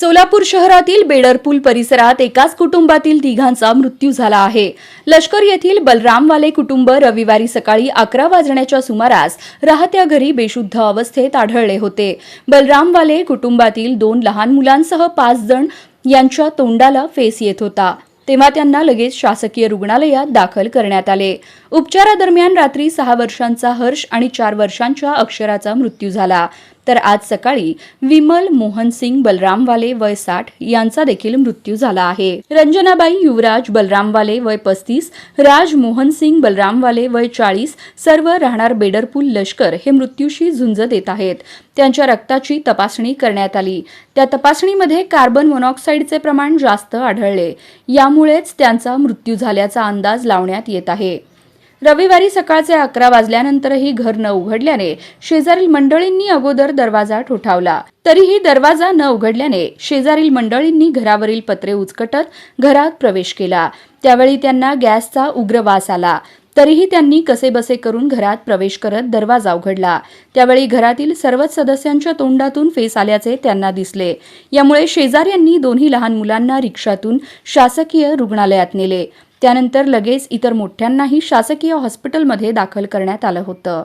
सोलापूर शहरातील बेडरपूल परिसरात एकाच कुटुंबातील तिघांचा मृत्यू झाला आहे. लष्कर येथील बलरामवाले कुटुंब रविवारी सकाळी अकरा वाजण्याच्या सुमारास राहत्या घरी बेशुद्ध अवस्थेत आढळले होते. बलरामवाले कुटुंबातील दोन लहान मुलांसह पाच जण यांच्या तोंडाला फेस येत होता. तेव्हा त्यांना लगेच शासकीय रुग्णालयात दाखल करण्यात आले. उपचारादरम्यान रात्री सहा वर्षांचा हर्ष आणि चार वर्षांच्या अक्षराचा मृत्यू झाला. तर आज सकाळी विमल मोहन सिंग बलरामवाले वय साठ यांचा देखील मृत्यू झाला आहे. रंजनाबाई युवराज बलरामवाले वय पस्तीस राज मोहन सिंग बलरामवाले वय चाळीस सर्व राहणार बेडरपूल लष्कर हे मृत्यूशी झुंज देत आहेत. त्यांच्या रक्ताची तपासणी करण्यात आली. त्या तपासणीमध्ये कार्बन मोनॉक्साईडचे प्रमाण जास्त आढळले. यामुळेच त्यांचा मृत्यू झाल्याचा अंदाज लावण्यात येत आहे. रविवारी सकाळचे अकरा वाजल्यानंतरही घर न उघडल्याने शेजारील मंडळींनी अगोदर दरवाजा ठोठावला. तरीही दरवाजा न उघडल्याने शेजारील मंडळींनी घरावरील पत्रे उचकटत घरात प्रवेश केला. त्यावेळी त्यांना गॅसचा उग्र वास आला. तरीही त्यांनी कसेबसे करून घरात प्रवेश करत दरवाजा उघडला. त्यावेळी घरातील सर्वच सदस्यांच्या तोंडातून फेस आल्याचे त्यांना दिसले. यामुळे शेजाऱ्यांनी दोन्ही लहान मुलांना रिक्षातून शासकीय रुग्णालयात नेले. त्यानंतर लगेच इतर मोठ्यांनाही शासकीय हॉस्पिटलमध्ये दाखल करण्यात आलं होतं.